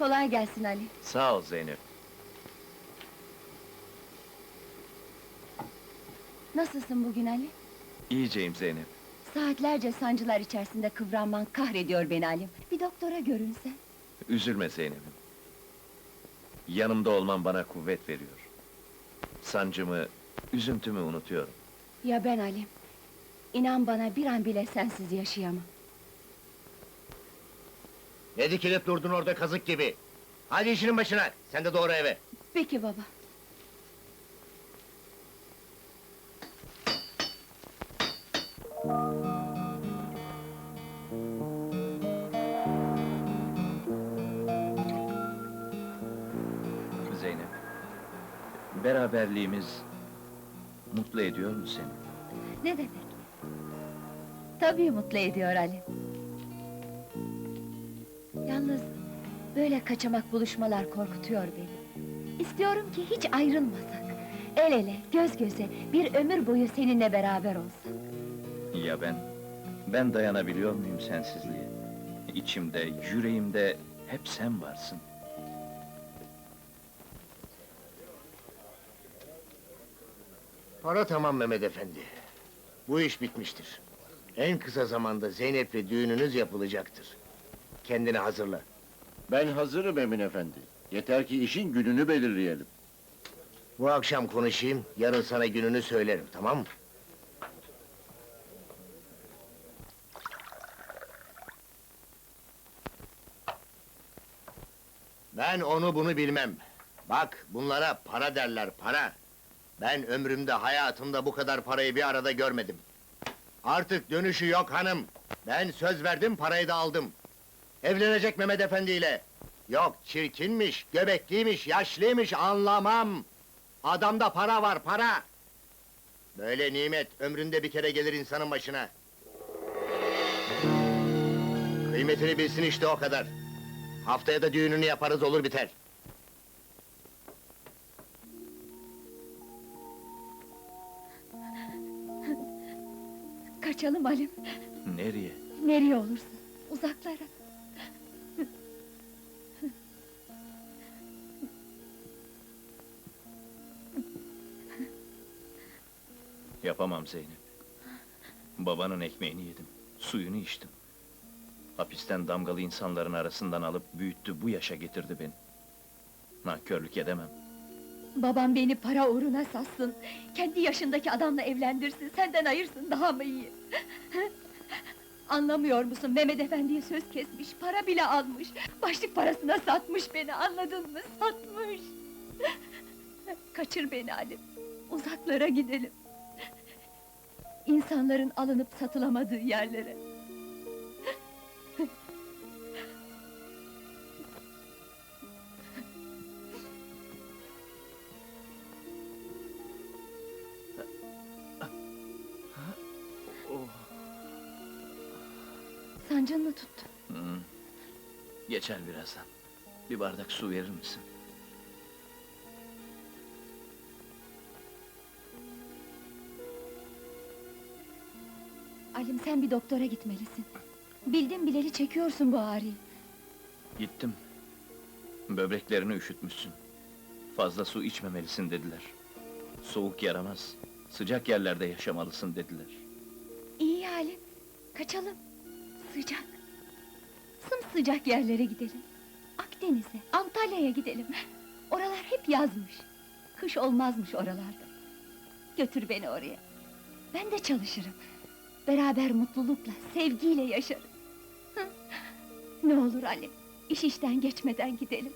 Kolay gelsin Ali. Sağ ol Zeynep. Nasılsın bugün Ali? İyiceyim Zeynep. Saatlerce sancılar içerisinde kıvranman kahrediyor beni Halim. Bir doktora görünsen. Üzülme Zeynep'im. Yanımda olman bana kuvvet veriyor. Sancımı, üzüntümü unutuyorum. Ya ben Halim? İnan bana bir an bile sensiz yaşayamam. Ne dikilip durdun orada kazık gibi? Hadi işinin başına, sen de doğru eve. Peki baba. Zeynep. Beraberliğimiz mutlu ediyor mu seni? Ne demek? Tabii mutlu ediyor Ali. Yalnız böyle kaçamak buluşmalar korkutuyor beni. İstiyorum ki hiç ayrılmasak. El ele, göz göze, bir ömür boyu seninle beraber olsak. Ya ben? Ben dayanabiliyor muyum sensizliğe? İçimde, yüreğimde hep sen varsın. Para tamam Mehmet efendi. Bu iş bitmiştir. En kısa zamanda Zeynep'le düğününüz yapılacaktır. Kendini hazırla. Ben hazırım Emin efendi. Yeter ki işin gününü belirleyelim. Bu akşam konuşayım, yarın sana gününü söylerim, tamam mı? Ben onu bunu bilmem. Bak, bunlara para derler, para. Ben ömrümde, hayatımda bu kadar parayı bir arada görmedim. Artık dönüşü yok hanım. Ben söz verdim, parayı da aldım. Evlenecek Mehmet Efendi ile. Yok, çirkinmiş, göbekliymiş, yaşlıymış, anlamam. Adamda para var, para! Böyle nimet, ömründe bir kere gelir insanın başına. Kıymetini bilsin işte o kadar. Haftaya da düğününü yaparız, olur biter. Kaçalım Halim. Nereye? Nereye olursa, uzaklara. Yapamam Zeynep. Babanın ekmeğini yedim, suyunu içtim. Hapisten damgalı insanların arasından alıp büyüttü, bu yaşa getirdi beni. Nankörlük edemem. Babam beni para uğruna satsın. Kendi yaşındaki adamla evlendirsin, senden ayırsın daha mı iyi? Anlamıyor musun? Mehmet Efendi'ye söz kesmiş, para bile almış. Başlık parasına satmış beni, anladın mı? Satmış! Kaçır beni Halim, uzaklara gidelim. İnsanların alınıp satılamadığı yerlere. Sancın mı tuttu? Geçer birazdan. Bir bardak su verir misin? Halim sen bir doktora gitmelisin. Bildim bileli çekiyorsun bu ağrıyı. Gittim. Böbreklerini üşütmüşsün. Fazla su içmemelisin dediler. Soğuk yaramaz. Sıcak yerlerde yaşamalısın dediler. İyi Halim, kaçalım. Sıcak. Sımsıcak yerlere gidelim. Akdeniz'e, Antalya'ya gidelim. Oralar hep yazmış. Kış olmazmış oralarda. Götür beni oraya. Ben de çalışırım. Beraber mutlulukla, sevgiyle yaşarım. Hı? ne olur Halim, iş işten geçmeden gidelim.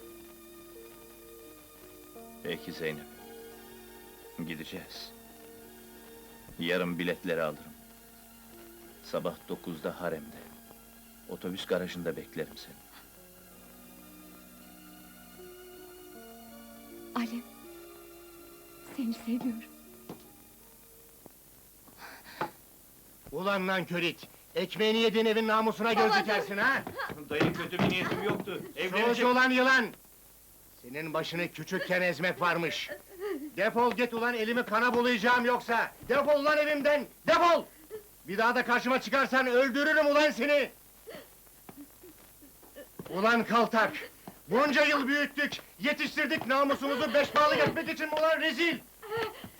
Peki Zeynep. Gideceğiz. Yarın biletleri alırım. Sabah dokuzda haremde. Otobüs garajında beklerim seni. Halim, seni seviyorum. Ulan lan körit! Ekmeğini yediğin evin namusuna göz dikersin ha! Dayı kötü bir niyetim yoktu. Çocuğu ulan yılan! Senin başını küçükken ezmek varmış! Defol git ulan elimi kana bulayacağım yoksa! Defol lan evimden! Defol! Bir daha da karşıma çıkarsan öldürürüm ulan seni! Ulan kaltak! Bunca yıl büyüttük, yetiştirdik namusumuzu beş bağlı etmek için mi ulan rezil?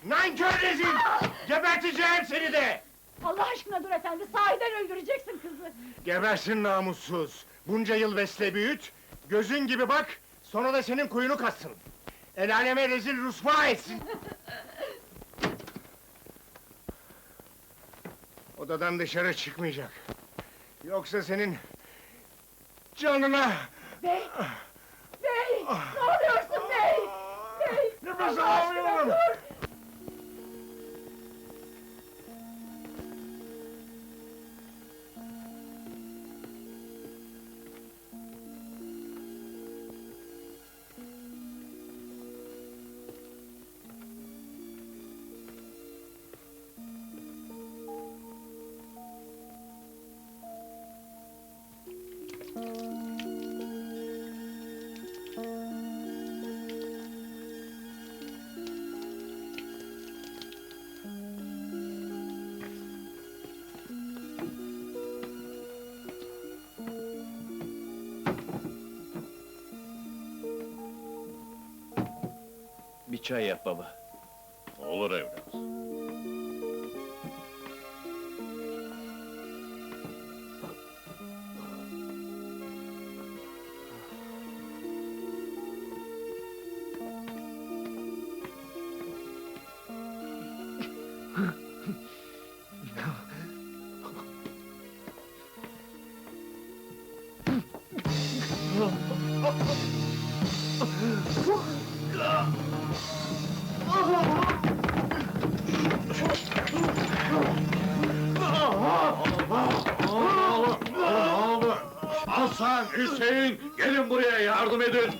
Nankör rezil! Geberteceğim seni de! Allah aşkına dur efendi, sahiden öldüreceksin kızı! Gebersin namussuz! Bunca yıl besle büyüt, gözün gibi bak, sonra da senin kuyunu katsın! El aleme rezil rusva etsin! Odadan dışarı çıkmayacak. Yoksa senin... ...canına... Bey! Bey! Ne oluyorsun bey? Bey! Nefes alamıyorum! dur! Çay yap baba. Olur evlat. Hasan, Hüseyin, gelin buraya yardım edin!